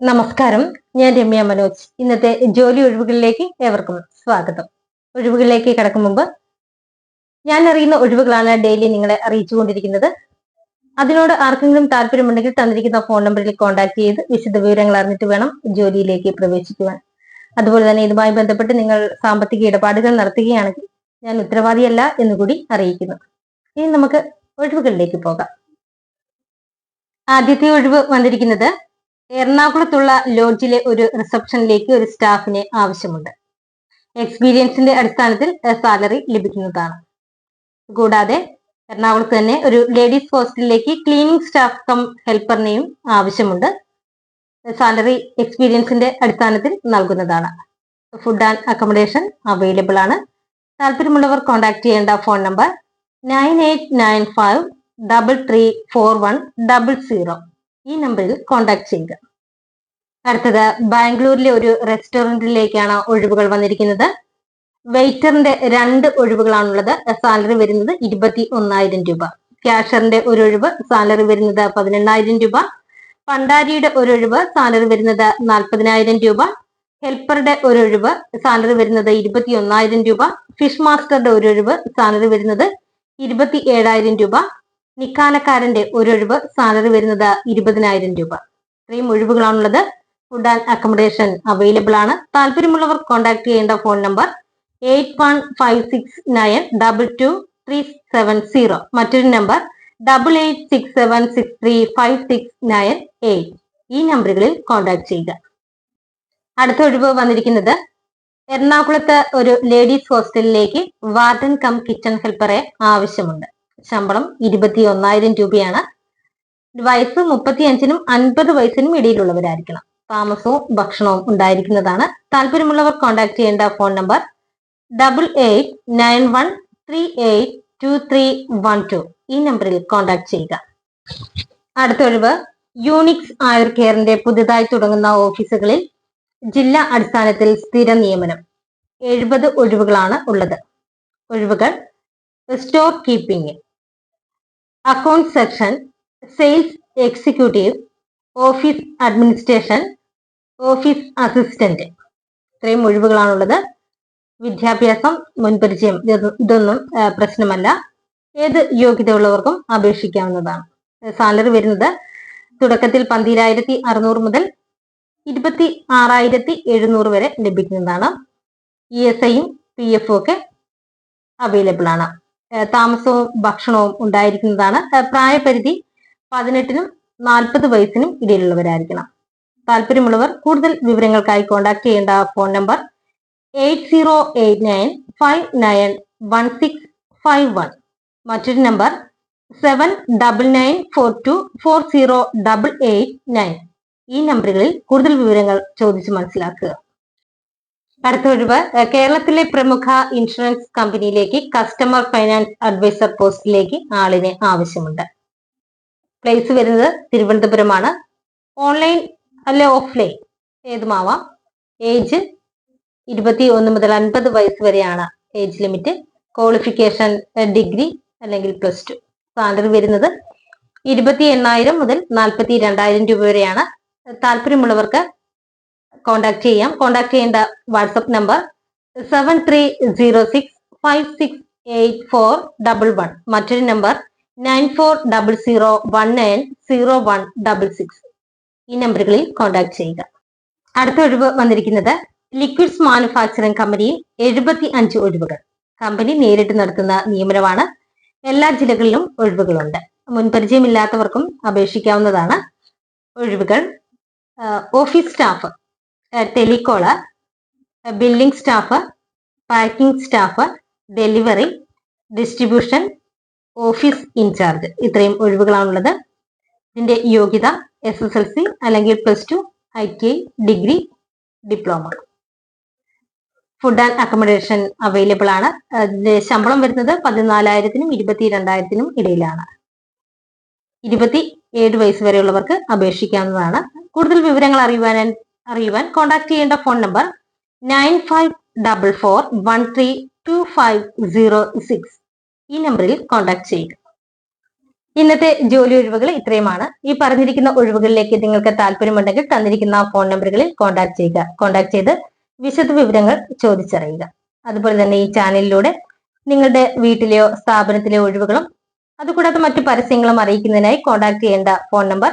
നമസ്കാരം. ഞാൻ രമ്യ മനോജ്. ഇന്നത്തെ ജോലി ഒഴിവുകളിലേക്ക് ഏവർക്കും സ്വാഗതം. ഒഴിവുകളിലേക്ക് കടക്കും മുമ്പ് ഞാൻ അറിയുന്ന ഒഴിവുകളാണ് ഡെയിലി നിങ്ങളെ അറിയിച്ചുകൊണ്ടിരിക്കുന്നത്. അതിനോട് ആർക്കെങ്കിലും താല്പര്യമുണ്ടെങ്കിൽ തന്നിരിക്കുന്ന ഫോൺ നമ്പറിൽ കോൺടാക്ട് ചെയ്ത് വിശദ വിവരങ്ങൾ അറിഞ്ഞിട്ട് വേണം ജോലിയിലേക്ക് പ്രവേശിക്കുവാൻ. അതുപോലെ തന്നെ ഇതുമായി ബന്ധപ്പെട്ട് നിങ്ങൾ സാമ്പത്തിക ഇടപാടുകൾ നടത്തുകയാണെങ്കിൽ ഞാൻ ഉത്തരവാദിയല്ല എന്നുകൂടി അറിയിക്കുന്നു. ഇനി നമുക്ക് ഒഴിവുകളിലേക്ക് പോകാം. ആദ്യത്തെ ഒഴിവ് വന്നിരിക്കുന്നത് എറണാകുളത്തുള്ള ലോഡ്ജിലെ ഒരു റിസപ്ഷനിലേക്ക് ഒരു സ്റ്റാഫിനെ ആവശ്യമുണ്ട്. എക്സ്പീരിയൻസിന്റെ അടിസ്ഥാനത്തിൽ സാലറി ലഭിക്കുന്നതാണ്. കൂടാതെ എറണാകുളത്ത് തന്നെ ഒരു ലേഡീസ് ഹോസ്റ്റലിലേക്ക് ക്ലീനിങ് സ്റ്റാഫ് കം ഹെൽപ്പറിനെയും ആവശ്യമുണ്ട്. സാലറി എക്സ്പീരിയൻസിന്റെ അടിസ്ഥാനത്തിൽ നൽകുന്നതാണ്. ഫുഡ് ആൻഡ് അക്കോമഡേഷൻ അവൈലബിൾ ആണ്. താല്പര്യമുള്ളവർ കോൺടാക്ട് ചെയ്യേണ്ട phone number nine eight nine five double three four one double zero. ഈ നമ്പറിൽ കോൺടാക്ട് ചെയ്യുക. അടുത്തത് ബാംഗ്ലൂരിലെ ഒരു റെസ്റ്റോറന്റിലേക്കാണ് ഒഴിവുകൾ വന്നിരിക്കുന്നത്. വെയിറ്ററിന്റെ രണ്ട് ഒഴിവുകളാണുള്ളത്. സാലറി വരുന്നത് ഇരുപത്തി ഒന്നായിരം രൂപ. ക്യാഷറിന്റെ ഒരു ഒഴിവ് സാലറി വരുന്നത് പതിനെണ്ണായിരം രൂപ. പണ്ടാരിയുടെ ഒരു ഒഴിവ് സാലറി വരുന്നത് നാൽപ്പതിനായിരം രൂപ. ഹെൽപ്പറുടെ ഒരു ഒഴിവ് സാലറി വരുന്നത് ഇരുപത്തി ഒന്നായിരം രൂപ. ഫിഷ് മാസ്റ്ററുടെ ഒരു ഒഴിവ് സാലറി വരുന്നത് ഇരുപത്തി ഏഴായിരം രൂപ. നിക്കാലക്കാരന്റെ ഒരൊഴിവ് സാലറി വരുന്നത് ഇരുപതിനായിരം രൂപ. ഇത്രയും ഒഴിവുകളാണുള്ളത്. ഫുഡ് ആൻഡ് അക്കോമഡേഷൻ അവൈലബിൾ ആണ്. താല്പര്യമുള്ളവർ കോൺടാക്ട് ചെയ്യേണ്ട phone number eight one five six nine double two three seven zero മറ്റൊരു number double eight six seven six three five six nine eight ഈ നമ്പറുകളിൽ കോൺടാക്ട് ചെയ്യുക. അടുത്ത ഒഴിവ് വന്നിരിക്കുന്നത് എറണാകുളത്ത് ഒരു ലേഡീസ് ഹോസ്റ്റലിലേക്ക് വാർഡൻ കം കിച്ചൺ ഹെൽപ്പറെ ആവശ്യമുണ്ട്. ശമ്പളം ഇരുപത്തി ഒന്നായിരം രൂപയാണ്. വയസ്സ് മുപ്പത്തി അഞ്ചിനും അൻപത് വയസ്സിനും ഇടയിലുള്ളവരായിരിക്കണം. താമസവും ഭക്ഷണവും ഉണ്ടായിരിക്കുന്നതാണ്. താല്പര്യമുള്ളവർ കോൺടാക്ട് ചെയ്യേണ്ട phone number double eight nine one three eight two three one two ഈ നമ്പറിൽ കോൺടാക്ട് ചെയ്യുക. അടുത്ത ഒഴിവ് യൂണിക്സ് ആയുർ കെയറിന്റെ പുതുതായി തുടങ്ങുന്ന ഓഫീസുകളിൽ ജില്ലാ അടിസ്ഥാനത്തിൽ സ്ഥിര നിയമനം. എഴുപത് ഒഴിവുകളാണ് ഉള്ളത്. ഒഴിവുകൾ store keeping account section sales executive office administration office assistant ഇത്രയും ഒഴിവുകളാണുള്ളത്. വിദ്യാഭ്യാസം മുൻപരിചയം ഇതൊന്നും പ്രശ്നമല്ല. ഏത് യോഗ്യതയുള്ളവർക്കും അപേക്ഷിക്കാവുന്നതാണ്. സാലറി വരുന്നത് തുടക്കത്തിൽ പന്തിരായിരത്തി അറുന്നൂറ് മുതൽ ഇരുപത്തി ആറായിരത്തി എഴുന്നൂറ് വരെ ലഭിക്കുന്നതാണ്. ഇ എസ് ഐയും പി എഫും ഒക്കെ അവൈലബിൾ ആണ്. താമസവും ഭക്ഷണവും ഉണ്ടായിരിക്കുന്നതാണ്. പ്രായപരിധി പതിനെട്ടിനും നാൽപ്പത് വയസ്സിനും ഇടയിലുള്ളവരായിരിക്കണം. താല്പര്യമുള്ളവർ കൂടുതൽ വിവരങ്ങൾക്കായി കോൺടാക്ട് ചെയ്യേണ്ട phone number eight zero eight nine five nine one six five one മറ്റൊരു number seven double nine four two four zero double eight nine ഈ നമ്പറുകളിൽ കൂടുതൽ വിവരങ്ങൾ ചോദിച്ചു മനസ്സിലാക്കുക. അടുത്ത ഒഴിവ് കേരളത്തിലെ പ്രമുഖ ഇൻഷുറൻസ് കമ്പനിയിലേക്ക് കസ്റ്റമർ ഫൈനാൻസ് അഡ്വൈസർ പോസ്റ്റിലേക്ക് ആളിനെ ആവശ്യമുണ്ട്. പ്ലേസ് വരുന്നത് തിരുവനന്തപുരമാണ്. ഓൺലൈൻ അല്ലെ ഓഫ്ലൈൻ ഏതുമാവാം? ഏജ് ഇരുപത്തി ഒന്ന് മുതൽ അൻപത് വയസ്സ് വരെയാണ് ഏജ് ലിമിറ്റ് ക്വാളിഫിക്കേഷൻ ഡിഗ്രി അല്ലെങ്കിൽ പ്ലസ് ടു സാലറി വരുന്നത് ഇരുപത്തി എണ്ണായിരം മുതൽ നാൽപ്പത്തി രണ്ടായിരം രൂപ വരെയാണ്. താല്പര്യമുള്ളവർക്ക് കോൺടാക്ട് ചെയ്യാം. കോണ്ടാക്ട് ചെയ്യേണ്ട WhatsApp number seven three zero six five six eight four double one മറ്റൊരു number nine four double zero one nine zero one double six ഈ നമ്പറുകളിൽ കോണ്ടാക്ട് ചെയ്യുക. അടുത്ത ഒഴിവ് വന്നിരിക്കുന്നത് ലിക്വിഡ്സ് മാനുഫാക്ചറിംഗ് കമ്പനിയിൽ എഴുപത്തി അഞ്ച് ഒഴിവുകൾ. കമ്പനി നേരിട്ട് നടത്തുന്ന നിയമനമാണ്. എല്ലാ ജില്ലകളിലും ഒഴിവുകളുണ്ട്. മുൻപരിചയമില്ലാത്തവർക്കും അപേക്ഷിക്കാവുന്നതാണ് ഒഴിവുകൾ. Office staff telecaller billing staff packing staff delivery distribution office incharge. ഇത്രയും ഒഴിവുകളാണുള്ളത്. ഇതിന്റെ യോഗ്യത എസ് എസ് എൽ സി അല്ലെങ്കിൽ plus two I T I degree diploma. Food and accommodation available ആണ്. ശമ്പളം വരുന്നത് പതിനാലായിരത്തിനും ഇരുപത്തി രണ്ടായിരത്തിനും ഇടയിലാണ്. ഇരുപത്തി ഏഴ് വയസ്സ് വരെയുള്ളവർക്ക് അപേക്ഷിക്കാവുന്നതാണ്. കൂടുതൽ വിവരങ്ങൾ അറിയുവാൻ അറിയുവാൻ കോൺടാക്ട് ചെയ്യേണ്ട phone number nine five double four one three two five zero six ഈ നമ്പറിൽ കോൺടാക്ട് ചെയ്യുക. ഇന്നത്തെ ജോലി ഒഴിവുകൾ ഇത്രയുമാണ്. ഈ പറഞ്ഞിരിക്കുന്ന ഒഴിവുകളിലേക്ക് നിങ്ങൾക്ക് താല്പര്യമുണ്ടെങ്കിൽ തന്നിരിക്കുന്ന ഫോൺ നമ്പറുകളിൽ കോൺടാക്ട് ചെയ്യുക. കോൺടാക്ട് ചെയ്ത് വിശദ വിവരങ്ങൾ ചോദിച്ചറിയുക. അതുപോലെ തന്നെ ഈ ചാനലിലൂടെ നിങ്ങളുടെ വീട്ടിലെയോ സ്ഥാപനത്തിലെയോ ഒഴിവുകളും അതുകൂടാതെ മറ്റു പരസ്യങ്ങളും അറിയിക്കുന്നതിനായി കോൺടാക്ട് ചെയ്യേണ്ട phone number